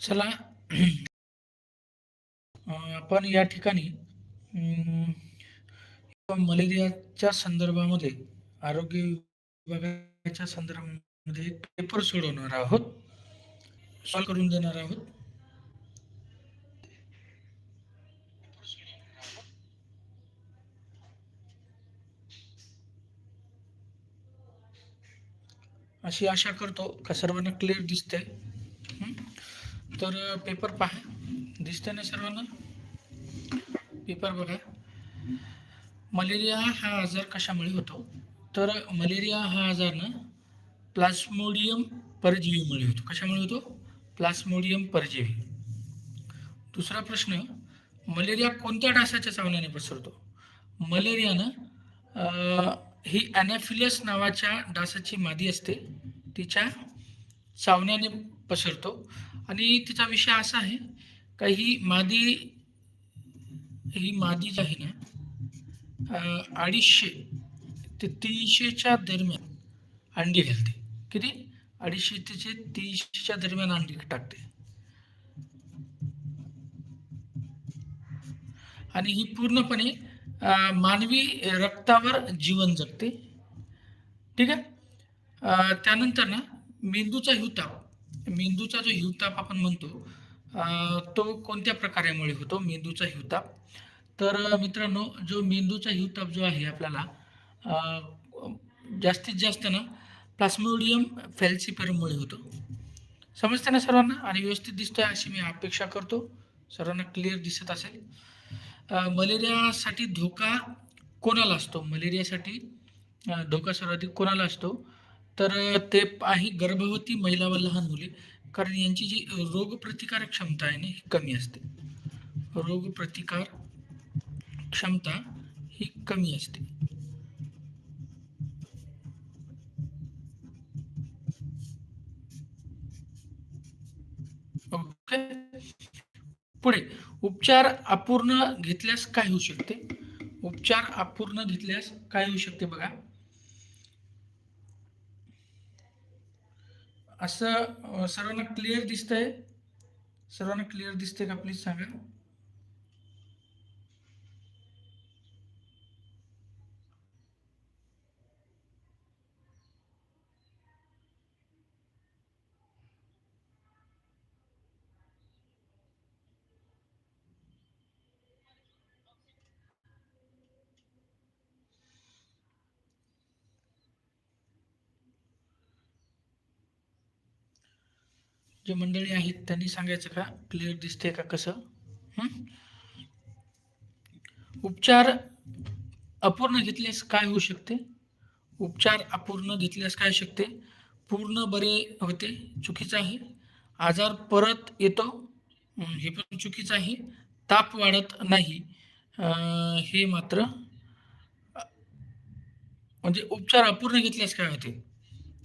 चला. आपण या ठिकाणी मलेरियाच्या संदर्भामध्ये आरोग्य विभागाच्या संदर्भामध्ये एक पेपर सोडवणार आहोत. सॉल्व करून देणार आहोत. अशी आशा करतो का सर्वांना क्लिअर दिसते तर पेपर पहा. दिसते ना सर्वांना? पेपर बघा. मलेरिया हा आजार कशामुळे होतो? तर मलेरिया हा आजार ना प्लास्मोडियम परजीवीमुळे होतो. कशामुळे होतो? प्लास्मोडियम परजीवी. दुसरा प्रश्न मलेरिया कोणत्या डासाच्या चावण्याने पसरतो? मलेरियानं ही अॅनाफिलस नावाच्या डासाची मादी असते. तिच्या चावण्याने पसरतो. आणि तिचा विषय असा आहे का ही मादी ही मादी जी आहे ना अडीचशे ते तीनशेच्या दरम्यान अंडी घालते. किती? अडीचशे ते तीनशेच्या दरम्यान अंडी टाकते. आणि ही पूर्णपणे मानवी रक्तावर जीवन जगते. ठीक आहे? त्यानंतर ना मेंदूचा हिवताप. मेंदूचा जो हिवताप आपण म्हणतो तो कोणत्या प्रकारामुळे होतो? मेंदूचा हिवताप. तर मित्रांनो जो मेंदूचा हिवताप जो आहे आपल्याला जास्तीत जास्त ना प्लास्मोडियम फॅल्सिपेरमुळे होतो. समजते ना सर्वांना? आणि व्यवस्थित दिसतोय अशी मी अपेक्षा करतो. सर्वांना क्लिअर दिसत असेल. मलेरियासाठी धोका कोणाला असतो? मलेरियासाठी धोका सर्वाधिक कोणाला असतो? तर ते आहे गर्भवती महिला व लहान मुले. कारण यांची जी रोगप्रतिकारक क्षमता आहे ना ही कमी असते. रोगप्रतिकार क्षमता ही कमी असते. ओके. पुढे उपचार अपूर्ण घेतल्यास काय होऊ शकते? उपचार अपूर्ण घेतल्यास काय होऊ शकते बघा. असं सर्वांना क्लिअर दिसतंय. सर्वांना क्लिअर दिसतंय का? प्लीज सांगा. जे मंडळी आहेत त्यांनी सांगायचं का? क्लिअर दिसते का कसं? उपचार अपूर्ण घेतल्यास काय होऊ शकते? उपचार अपूर्ण घेतल्यास काय शकते? पूर्ण बरे होते चुकीचं आहे. आजार परत येतो हे पण चुकीचं आहे. ताप वाढत नाही. हे मात्र म्हणजे उपचार अपूर्ण घेतल्यास काय होते?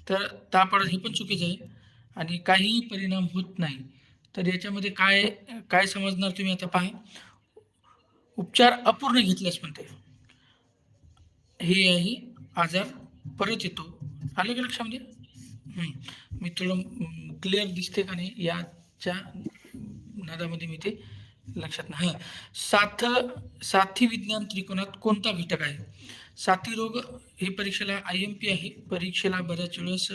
तर ताप वाढत हे पण चुकीचं आहे. आणि काहीही परिणाम होत नाही. तर याच्यामध्ये काय काय समजणार तुम्ही आता पहा. उपचार अपूर्ण घेतल्यास म्हणते हे आहे आजार परत येतो. आलं का लक्षामध्ये म्हणजे? मी थोडं क्लिअर दिसते का नाही? याच्या नादामध्ये मी ते लक्षात नाही. हां. साथ साथी विज्ञान त्रिकोणात कोणता घटक आहे? साथी रोग हे परीक्षेला आय एम पी आहे. परीक्षेला बऱ्याच वेळेस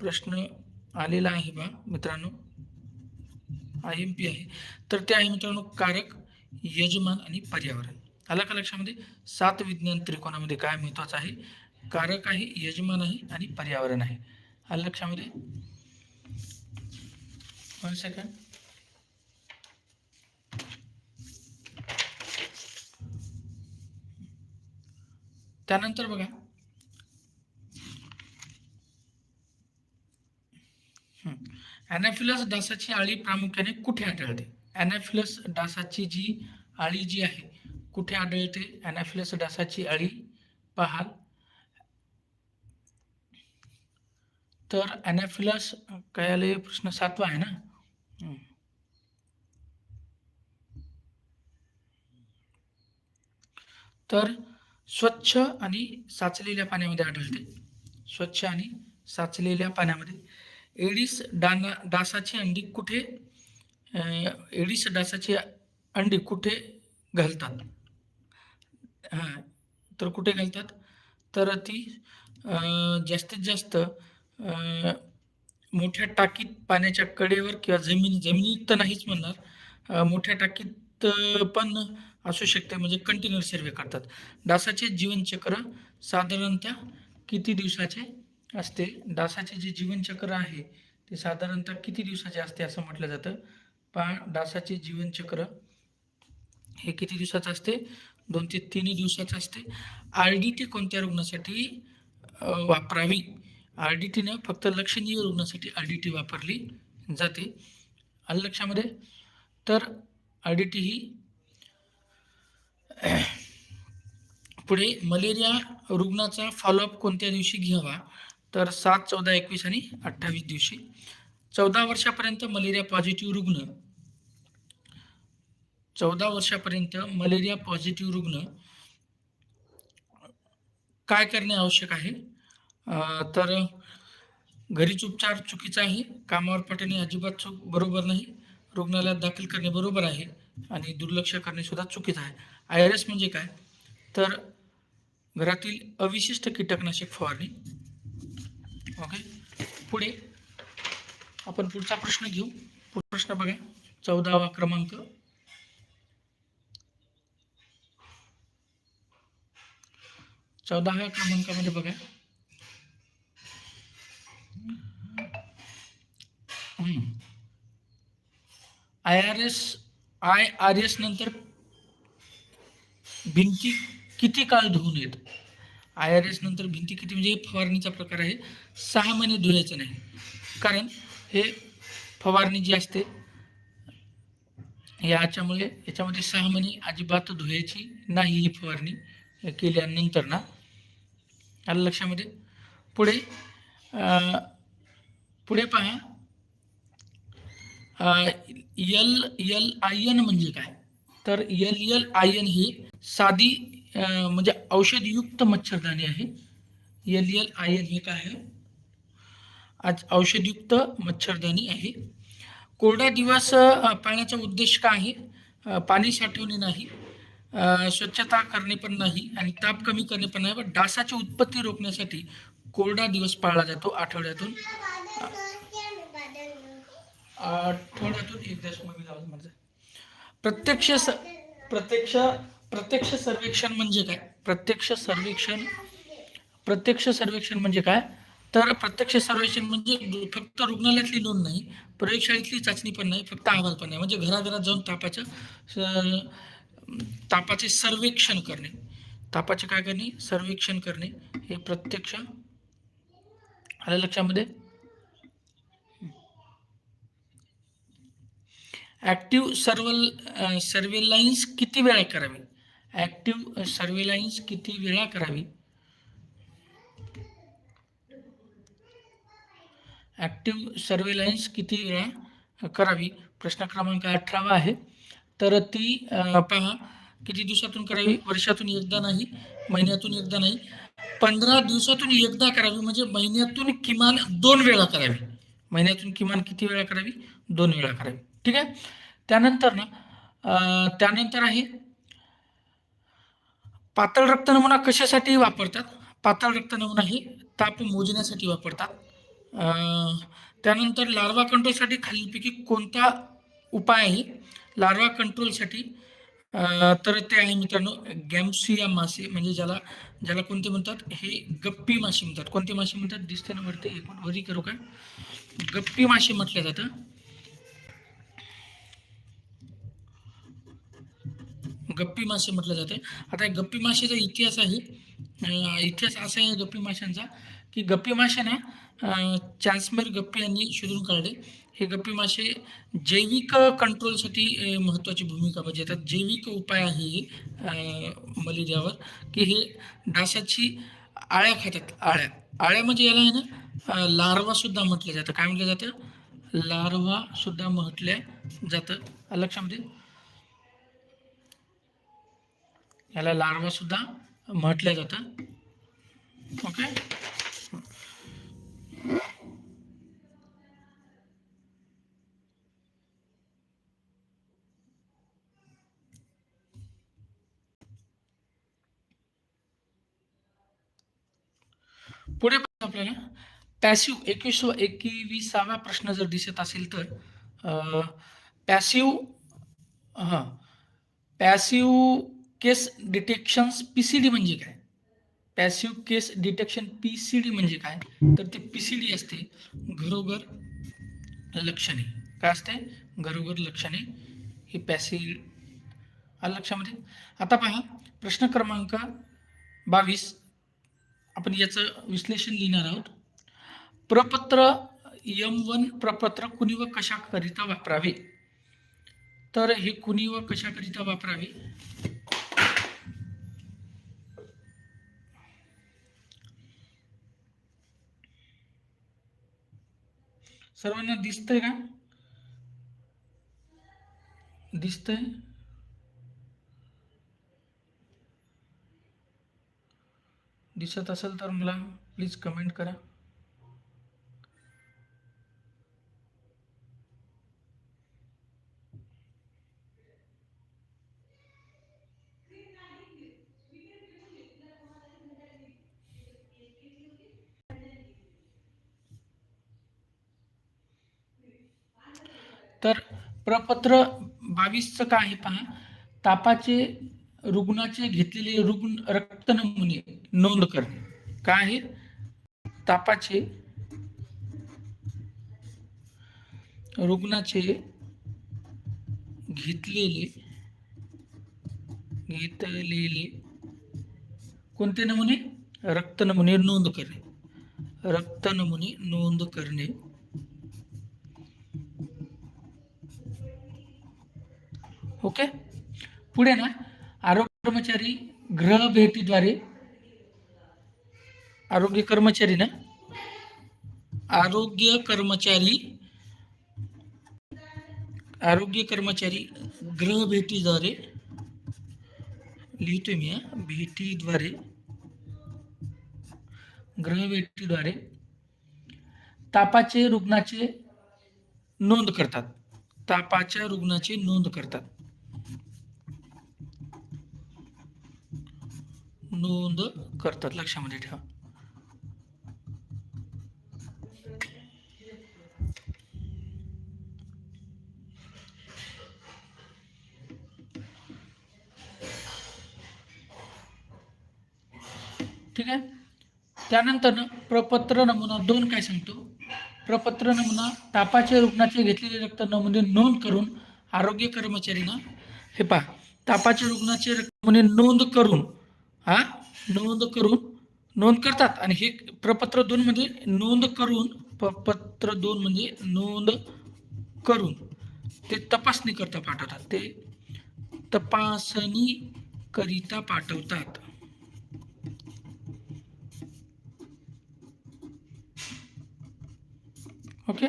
प्रश्न आलेला आहे बा मित्रांनो. आय एम पी आहे. तर ते आहे मित्रांनो कारक यजमान आणि पर्यावरण. आला का लक्षामध्ये? सात विज्ञान त्रिकोणामध्ये काय महत्वाचं आहे? कारक आहे यजमान आहे आणि पर्यावरण आहे. आलं लक्षामध्ये? वन सेकंड त्यानंतर बघा अॅनाफिलस डासाची आळी प्रामुख्याने कुठे आढळते? अॅनाफिलस डासाची जी आळी जी आहे कुठे आढळते? अॅनाफिलस डासाची आळी पाहाल तर अॅनाफिलस काय आले प्रश्न सातवा आहे ना? हम्म. तर स्वच्छ आणि साचलेल्या पाण्यामध्ये आढळते. स्वच्छ आणि साचलेल्या पाण्यामध्ये. एडिस डाना डासाची अंडी कुठे एडिस डासाची अंडी कुठे घालतात? हां तर कुठे घालतात? तर ती जास्तीत जास्त मोठ्या टाकीत पाण्याच्या कडेवर किंवा जमीन जमिनीत तर नाहीच म्हणणार मोठ्या टाकीत पण असू शकते म्हणजे कंटिन्युअस सर्वे करतात. डासाचे जीवनचक्र साधारणतः किती दिवसाचे? असते. डासाचे जे जीवनचक्र आहे ते साधारणतः किती दिवसाचे असते असं म्हटलं जातं? पा डासाचे जीवनचक्र हे किती दिवसाचं असते? दोन ते तीन दिवसाचं असते. आर डी टी कोणत्या रुग्णासाठी वापरावी? आर डी टीनं फक्त लक्षणीय रुग्णासाठी आर डी टी वापरली जाते. आलं लक्षामध्ये? तर आर डी टी ही पुढे मलेरिया रुग्णाचा फॉलोअप कोणत्या दिवशी घ्यावा? तर सात चौदा एकवीस आणि अठ्ठावीस दिवशी. चौदा वर्षापर्यंत मलेरिया पॉझिटिव्ह रुग्ण. चौदा वर्षापर्यंत मलेरिया पॉझिटिव्ह रुग्ण. काय करणे आवश्यक आहे? तर घरीच उपचार चुकीचा आहे. कामावर पटणे अजिबात चूक बरोबर नाही. रुग्णालयात दाखल करणे बरोबर आहे आणि दुर्लक्ष करणे सुद्धा चुकीचं आहे. आय आर एस म्हणजे काय? तर घरातील अविशिष्ट कीटकनाशक फवारणी. ओके पुढे आपण पुढचा प्रश्न घेऊ. पुढचा प्रश्न बघा. चौदावा क्रमांक. चौदाव्या क्रमांकामध्ये बघा. I R S I R S नंतर भिंती किती काळ धुवून येत आय आर एस नंतर भिंती किती? म्हणजे फवारणीचा प्रकार आहे. सहा महिने धुण्याचं नाही. कारण हे फवारणी जी असते याच्यामुळे याच्यामध्ये सहा महिने अजिबात धुवायची नाही ही फवारणी केल्यानंतर ना. आलं लक्षामध्ये? पुढे अं, पुढे पहा. एल एल आय एन म्हणजे काय? तर यल यल आय एन ही साधी म्हणजे औषधयुक्त मच्छरदाणी आहे. एल एल आय एल हे काय आहे? आज औषधयुक्त मच्छरदाणी आहे. कोरडा दिवस पाण्याचा उद्देश काय आहे? पाणी साठवणे नाही. स्वच्छता करणे पण नाही आणि ताप कमी करणे पण नाही. पण डासाची उत्पत्ती रोखण्यासाठी कोरडा दिवस पाळला जातो आठवड्यातून. आठवड्यातून एक दशमलवी प्रत्यक्ष प्रत्यक्ष प्रत्यक्ष सर्वेक्षण म्हणजे काय? प्रत्यक्ष सर्वेक्षण प्रत्यक्ष सर्वेक्षण म्हणजे काय? तर प्रत्यक्ष सर्वेक्षण म्हणजे फक्त रुग्णालयातली नोंद नाही प्रयोगशाळेतली चाचणी पण नाही फक्त अहवाल पण नाही. म्हणजे घराघरात जाऊन तापाचं तापाचे सर्वेक्षण करणे. तापाचे काय करणे? सर्वेक्षण करणे. हे प्रत्यक्ष आलं लक्षामध्ये? ॲक्टिव्ह सर्वल सर्वेलाइन्स किती वेळा करावी? ॲक्टिव्ह सर्वेलाइन्स किती वेळा करावी? ॲक्टिव्ह सर्वेलाइन्स किती वेळा करावी? प्रश्न क्रमांक अठरावा आहे. तर ती पहा किती दिवसातून करावी? वर्षातून एकदा नाही महिन्यातून एकदा नाही. पंधरा दिवसातून एकदा करावी म्हणजे महिन्यातून किमान दोन वेळा करावी. महिन्यातून किमान किती वेळा करावी? दोन वेळा करावी. ठीक आहे? त्यानंतर ना त्यानंतर आहे पातळ रक्त नमुना कशासाठी वापरतात? पातळ रक्त नमुना ही ताप मोजण्यासाठी वापरतात. त्यानंतर लार्वा कंट्रोलसाठी खालीलपैकी कोणता उपाय आहे? लार्वा कंट्रोलसाठी तर ते आहे मित्रांनो गॅम्सिया मासे म्हणजे ज्याला ज्याला कोणते म्हणतात? हे गप्पी मासे म्हणतात. कोणते मासे म्हणतात? दिसते ना वरती एकूण वरी करू काय गप्पी मासे म्हटले जातं. गप्पी मासे म्हटलं जाते. आता या गप्पी माशेचा इतिहास आहे. इतिहास असा आहे गप्पी माशांचा की गप्पी मासे ना चान्समेर गप्पी यांनी शोधून काढले. हे गप्पी मासे जैविक कंट्रोलसाठी महत्त्वाची भूमिका बजावतात. जैविक उपाय आहे हे मलेरियावर की हे डासाची आळ्या खातात. आळ्या. आळ्या म्हणजे याला आहे ना लारवासुद्धा लार्वा सुद्धा म्हटलं जातं. काय म्हटलं जातं? लार्वा सुद्धा म्हटल्या जातं. लक्षामध्ये? याला लार्वासुद्धा म्हटलं जातं. ओके पुढे आपल्याला. पॅसिव एकवीस एकविसावा प्रश्न जर दिसत असेल तर पॅसिव हां passive case detections P C D म्हणजे काय? Passive case detection P C D म्हणजे काय? तर ते पी सी डी असते घरोघर लक्षणे. काय असते? घरोघर लक्षणे. ही पॅसिव्ह आलं लक्षामध्ये? आता पहा प्रश्न क्रमांक बावीस. आपण याचं विश्लेषण लिहिणार आहोत. प्रपत्र यम वन प्रपत्र कुणी व कशाकरिता वापरावे? तर हे कुणी व कशाकरिता वापरावे? सर्वांना दिसतंय का? दिसतंय? दिसत असेल तर मला प्लीज कमेंट करा. तर प्रपत्र बावीसचं काय आहे पहा? तापाचे रुग्णाचे घेतलेले रुग्ण रक्त नमुने नोंद करणे. काय आहे? तापाचे रुग्णाचे घेतलेले घेतलेले कोणते नमुने? रक्त नमुने नोंद करणे. रक्त नमुने नोंद करणे. ओके? पुढे ना आरोग्य कर्मचारी ग्रह भेटीद्वारे आरोग्य कर्मचारी ना? आरोग्य कर्मचारी आरोग्य कर्मचारी ग्रह भेटीद्वारे लिहितोय मी हा, भेटीद्वारे ग्रह भेटीद्वारे तापाचे रुग्णाचे नोंद करतात. तापाच्या रुग्णाची नोंद करतात. नोंद करतात. लक्षामध्ये ठेवा. ठीक आहे? त्यानंतर ना प्रपत्र नमुना दोन काय सांगतो? प्रपत्र नमुना तापाचे रुग्णाचे घेतलेले रक्त नमुने नोंद करून आरोग्य कर्मचारीनं हे पहा तापाच्या रुग्णाचे रक्त नमुने नोंद करून हा? नोंद करून नोंद करतात. आणि हे प्रपत्र दोन म्हणजे नोंद करून प्रपत्र दोन म्हणजे नोंद करून. ते तपासणी करता पाठवतात. ते तपासणी करिता पाठवतात. ओके?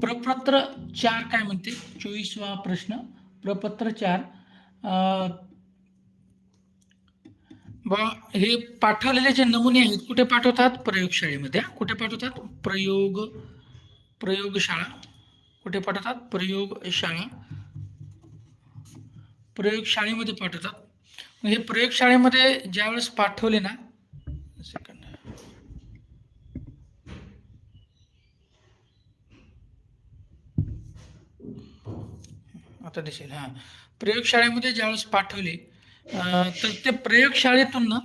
प्रपत्र चार काय म्हणते? चोवीसवा प्रश्न. प्रपत्र चार अं, हे पाठवलेले जे नमुने आहेत कुठे पाठवतात? प्रयोगशाळेमध्ये कुठे पाठवतात? प्रयोग प्रयोगशाळा. कुठे पाठवतात? प्रयोगशाळा. प्रयोगशाळेमध्ये पाठवतात. हे प्रयोगशाळेमध्ये ज्यावेळेस पाठवले ना सेकंड आता दिसेल हां. प्रयोगशाळेमध्ये ज्यावेळेस पाठवले तर ते प्रयोगशाळेतून ना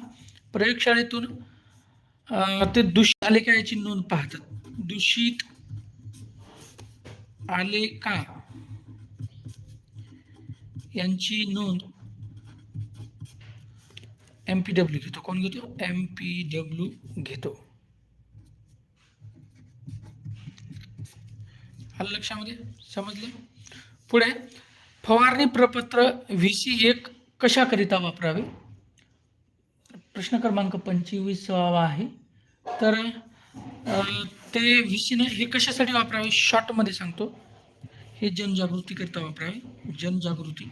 प्रयोगशाळेतून अं, ते दूषित आले का याची नोंद पाहतात. दूषित आले का यांची नोंद एम पी डब्ल्यू घेतो. कोण घेतो? एम पी डब्ल्यू घेतो. आलं लक्षामध्ये? समजलं? पुढे फवारणी प्रपत्र व्ही सी एक कशाकरिता वापरावे? प्रश्न क्रमांक पंचवीसावा आहे. तर ते व्ही हे कशासाठी वापरावे? शॉर्टमध्ये सांगतो. हे जनजागृतीकरिता वापरावे. जनजागृती.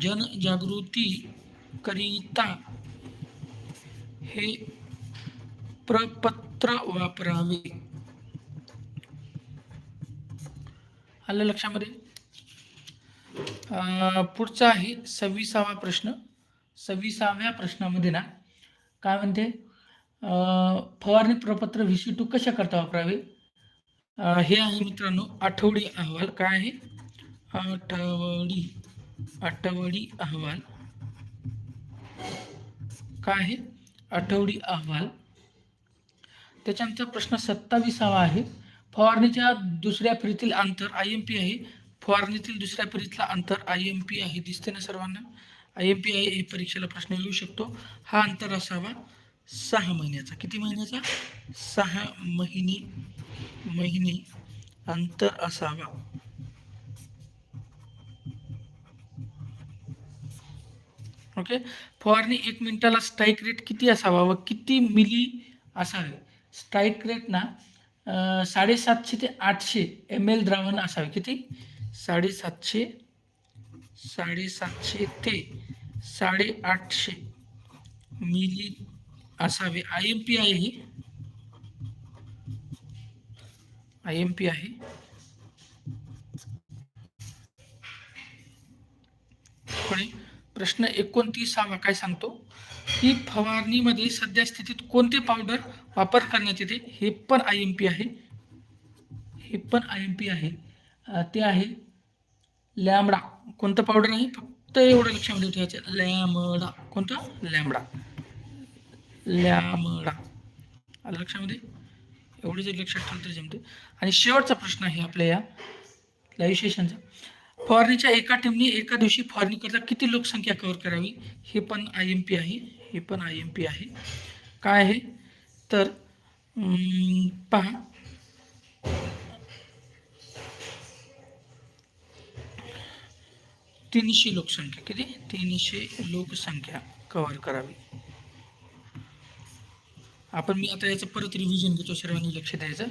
जनजागृती करिता हे प्रपत्र वापरावे. आलं लक्षामध्ये? पुढचा आहे सव्वीसावा प्रश्न. सव्वीसाव्या प्रश्नामध्ये ना काय म्हणते फवारणी प्रपत्र व्ही सी टू कशा करता वापरावे? हे आहे मित्रांनो आठवडी अहवाल. काय आहे? आठवडी आठवडी अहवाल. काय आहे? आठवडी अहवाल. त्याच्यानंतर प्रश्न सत्तावीसावा आहे. फवारणीच्या दुसऱ्या फेरीतील अंतर आय एम पी आहे फवारणीतील दुसऱ्या फेरीतला अंतर आय एम पी आहे दिसते ना सर्वांना? आय एम पी आहे हे परीक्षेला प्रश्न येऊ शकतो. हा अंतर असावा सहा महिन्याचा. किती महिन्याचा? सहा महिने महिने अंतर असावा. ओके? फवारणी एक मिनिटाला स्ट्राईक रेट किती असावा व किती मिली असावे? स्ट्राईक रेट ना साडेसातशे ते आठशे एम एल द्रावण असावे. किती? साडेसातशे साडेसातशे ते साडेआठशे मिली असावे. आय एम पी आहे ही. आय एम पी आहे. पुढे प्रश्न एकोणतीसावा काय सांगतो? की फवारणीमध्ये सध्या स्थितीत कोणते पावडर वापर करण्यात येते? हे पण आय एम पी आहे. हे पण आय एम पी आहे. ते आहे. लॅमडा कोणतं पावडर आहे? फक्त एवढं लक्षामध्ये ठेवायचं लॅमडा कोणतं? लॅमडा लॅमडा आलं लक्षामध्ये? एवढं जर लक्षात ठेवलं तर जमते. आणि शेवटचा प्रश्न आहे आपल्या या लाईव्ह सेशनचा फॉरनीच्या एका टीमने एका दिवशी फवारणी करता किती लोकसंख्या कव्हर करावी? हे पण आय एम पी आहे. हे पण आय एम पी आहे. काय आहे? तर पहा. तीनशे लोकसंख्या किती? तीनशे लोकसंख्या कव्हर करावी. आपण मी आता याचं परत रिव्हिजन घेतो सर्वांनी लक्ष द्यायचं.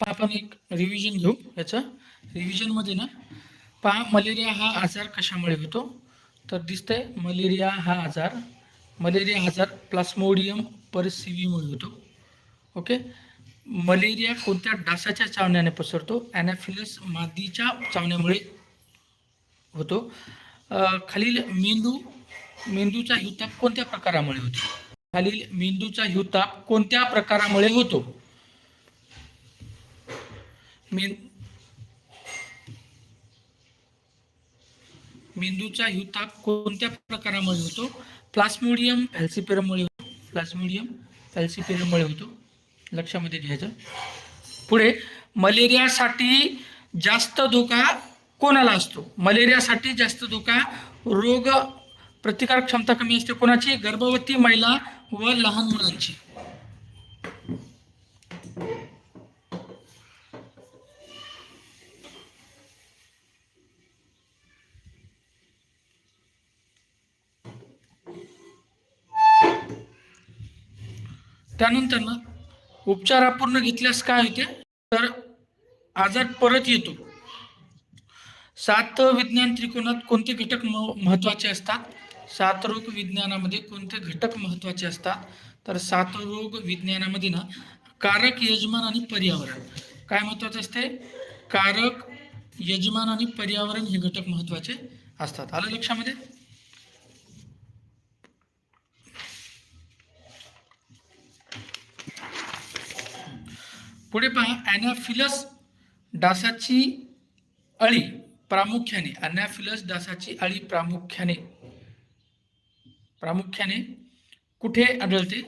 आपण एक रिव्हिजन घेऊ याचं. रिव्हिजनमध्ये ना पहा मलेरिया हा आजार कशामुळे होतो? तर दिसतंय मलेरिया हा आजार मलेरिया आजार प्लास्मोडियम परसिवीमुळे होतो. ओके मलेरिया कोणत्या डासाच्या चावण्याने पसरतो? ॲनाफिलस मादीच्या चावण्यामुळे होतो. खालील मेंदू मेंदूचा हिवताप कोणत्या प्रकारामुळे होतो? खालील मेंदूचा हिवताप कोणत्या प्रकारामुळे होतो? मेंदूचा हिवताप कोणत्या प्रकारामुळे होतो? प्लास्मोडियम फॅल्सिपेरमुळे होतो. प्लास्मोडियम फॅल्सिपेरमुळे होतो. लक्षामध्ये घ्यायचं. पुढे मलेरियासाठी जास्त धोका कोणाला असतो? मलेरियासाठी जास्त धोका रोग प्रतिकारक क्षमता कमी असते. कोणाची? गर्भवती महिला व लहान मुलांची. त्यानंतर ना उपचार अपूर्ण घेतल्यास काय होते? तर आजार परत येतो. सात विज्ञान त्रिकोणात कोणते घटक महत्त्वाचे असतात? सात रोग विज्ञानामध्ये कोणते घटक महत्त्वाचे असतात? तर सात रोग विज्ञानामध्ये ना कारक यजमान आणि पर्यावरण. काय महत्वाचं असते? कारक यजमान आणि पर्यावरण हे घटक महत्त्वाचे असतात. आलं लक्षामध्ये? पुढे पहा ॲनाफिलस डासाची अळी प्रामुख्याने ॲनाफिलस डासाची अळी प्रामुख्याने प्रामुख्याने कुठे आढळते?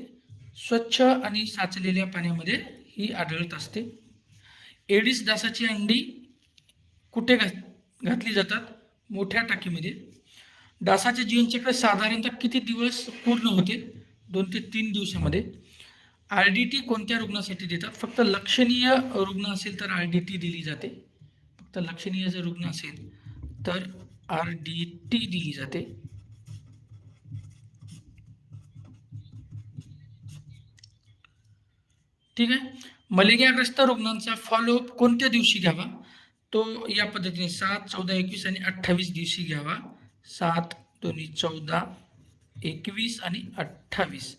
स्वच्छ आणि साचलेल्या पाण्यामध्ये ही आढळत असते. एडिस डासाची अंडी कुठे घात घातली जातात? मोठ्या टाकीमध्ये. डासाचे जीवनचक्र साधारणतः किती दिवस पूर्ण होते? दोन ते तीन दिवसामध्ये. आर डी टी कोणत्या रुग्णासाठी देतात? फक्त लक्षणीय रुग्ण असेल तर आर डी टी दिली जाते. फक्त लक्षणीय जर रुग्ण असेल तर आर डी टी दिली जाते. ठीक आहे? मलेरियाग्रस्त रुग्णांचा फॉलोअप कोणत्या दिवशी घ्यावा? तो या पद्धतीने सात चौदा एकवीस आणि अठ्ठावीस दिवशी घ्यावा. सात दोन्ही चौदा एकवीस आणि अठ्ठावीस.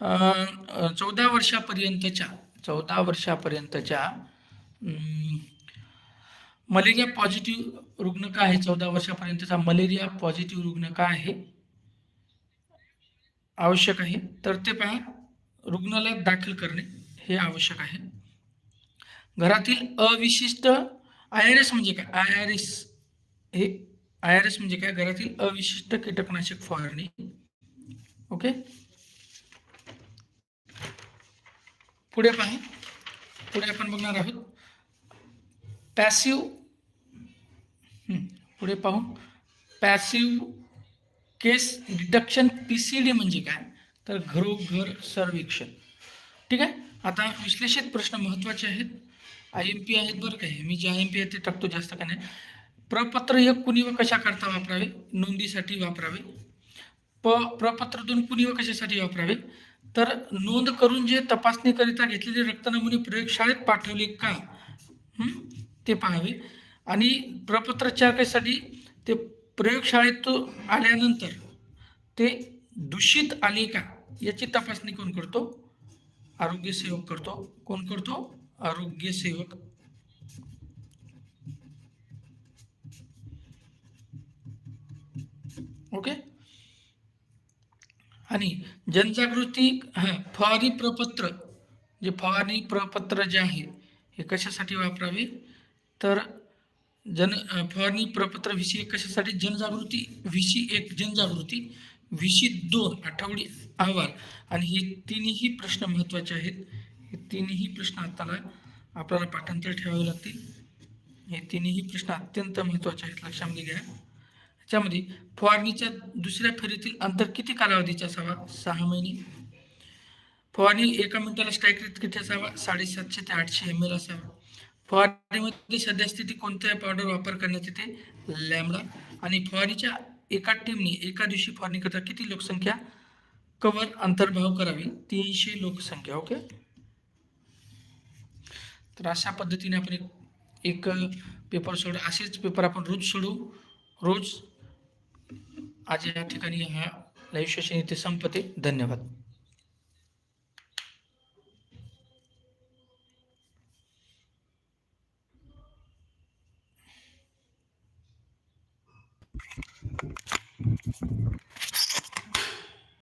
चौदा वर्षापर्यंतच्या चौदा वर्षापर्यंतच्या मलेरिया पॉझिटिव्ह रुग्ण काय आहे? चौदा वर्षापर्यंतचा मलेरिया पॉझिटिव्ह रुग्ण काय आहे? आवश्यक आहे. तर ते पहा रुग्णालयात दाखल करणे हे आवश्यक आहे. घरातील अविशिष्ट आय आर एस म्हणजे काय? आय आर एस हे आय आर एस म्हणजे काय? घरातील अविशिष्ट कीटकनाशक फवारणी. ओके? पुढे पहा पुढे आपण बघणार आहोत. पॅसिव्ह पुढे पाहू. Passive case deduction P C D म्हणजे काय? तर घरोघर सर्वेक्षण. ठीक आहे? आता विश्लेषित प्रश्न महत्त्वाचे आहेत. आय एम पी आहेत बरं काय मी जे आय एम पी आहे ते टाकतो जास्त का नाही. प्रपत्र एक कुणी व कशाकरता वापरावे? नोंदीसाठी वापरावे. प प्रपत्र दोन कुणी व कशासाठी वापरावे? तर नोंद करून जे तपासणीकरिता घेतलेले रक्तनमुने प्रयोगशाळेत पाठवले का? ते पाहावे. आणि प्रपत्र ते प्रयोगशाळेत आल्यानंतर ते दूषित आले का? याची तपासणी कोण करतो? आरोग्य सेवक करतो. कोण करतो? आरोग्य सेवक. ओके? आणि जनजागृती हा फवारणी प्रपत्र जे फवारणी प्रपत्र जे आहे हे कशासाठी वापरावे? तर जन फवारणी प्रपत्र विषयी कशासाठी? जनजागृती विषयी एक जनजागृती विषयी दोन आठवडी अहवाल. आणि हे तिन्ही प्रश्न महत्त्वाचे आहेत. हे तिन्ही प्रश्न आताला आपल्याला पाठांतर ठेवावे लागतील. हे तिन्ही प्रश्न अत्यंत महत्त्वाचे आहेत. लक्षामध्ये घ्या. याच्यामध्ये फवारणीच्या दुसऱ्या फेरीतील अंतर किती कालावधीचा असावा? सहा महिने. फवारणी एका मिनिटाला स्ट्राईक रेट किती असावा? साडेसातशे ते आठशे एम एल असावा. फवारणीमध्ये सद्यस्थिती कोणत्या पावडर वापर करण्यात येते? लॅमडा आणि फवारणीच्या एका टीमने एका दिवशी फवारणी करता किती लोकसंख्या? कवर अंतर्भाव करावी. तीनशे लोकसंख्या. ओके? तर अशा पद्धतीने आपण एक एक पेपर सोड. असेच पेपर आपण रोज सोडू. रोज आज या ठिकाणी हा लाईव्ह सेशन धन्यवाद.